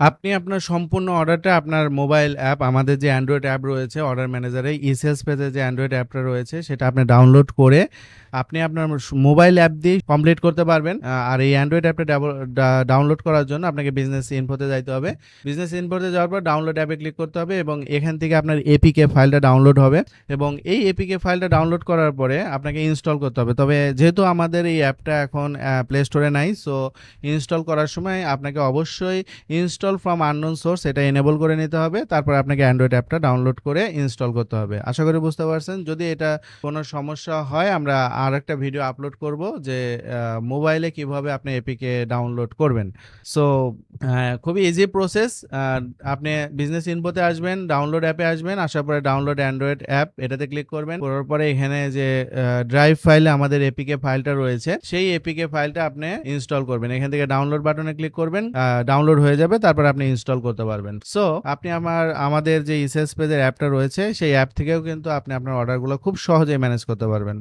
আপনি আপনার সম্পূর্ণ অর্ডারটা আপনার মোবাইল অ্যাপ, আমাদের যে অ্যান্ড্রয়েড অ্যাপ রয়েছে অর্ডার ম্যানেজারে ই ইসেলস পেজে যে অ্যান্ড্রয়েড অ্যাপটা রয়েছে, সেটা আপনি ডাউনলোড করে আপনি আপনার মোবাইল অ্যাপ দিয়ে কমপ্লিট করতে পারবেন। আর এই অ্যান্ড্রয়েড অ্যাপটা ডাউনলোড করার জন্য আপনাকে বিজনেস ইনফোতে যাইতে হবে। বিজনেস ইনফোতে যাওয়ার পর ডাউনলোড অ্যাপে ক্লিক করতে হবে এবং এখান থেকে আপনার এপিকে ফাইলটা ডাউনলোড হবে এবং এই এপিকে ফাইলটা ডাউনলোড করার পরে আপনাকে ইনস্টল করতে হবে। তবে যেহেতু আমাদের এই অ্যাপটা এখন প্লে স্টোরে নাই সো ইনস্টল করার সময় আপনাকে অবশ্যই ইনস্টল ফ্রম আননোন সোর্স এটা এনেবল করে নিতে হবে। তারপর আপনাকে অ্যান্ড্রয়েড অ্যাপটা ডাউনলোড করে ইনস্টল করতে হবে। আশা করি বুঝতে পারছেন, যদি এটা কোনো সমস্যা হয়, আমরা আর একটা ভিডিও আপলোড করব যে মোবাইলে কীভাবে আপনি এপিকে ডাউনলোড করবেন। সো খুবই ইজি প্রসেস আপনি বিজনেস ইনফোতে আসবেন ডাউনলোড অ্যাপে আসবেন, আসার পরে ডাউনলোড অ্যান্ড্রয়েড অ্যাপ এটাতে ক্লিক করবেন। করার পরে এখানে যে ড্রাইভ ফাইলে আমাদের এপিকে ফাইলটা রয়েছে, সেই এপিকে ফাইলটা আপনি ইনস্টল করবেন। এখান থেকে ডাউনলোড বাটনে ক্লিক করবেন ডাউনলোড হয়ে যাবে। তারপর আপনি ইনস্টল করতে পারবেন। সো আপনি আমার, আমাদের যে ইসেস পেজের অ্যাপটা রয়েছে, সেই অ্যাপ থেকেও কিন্তু আপনি আপনার অর্ডারগুলো খুব সহজেই ম্যানেজ করতে পারবেন।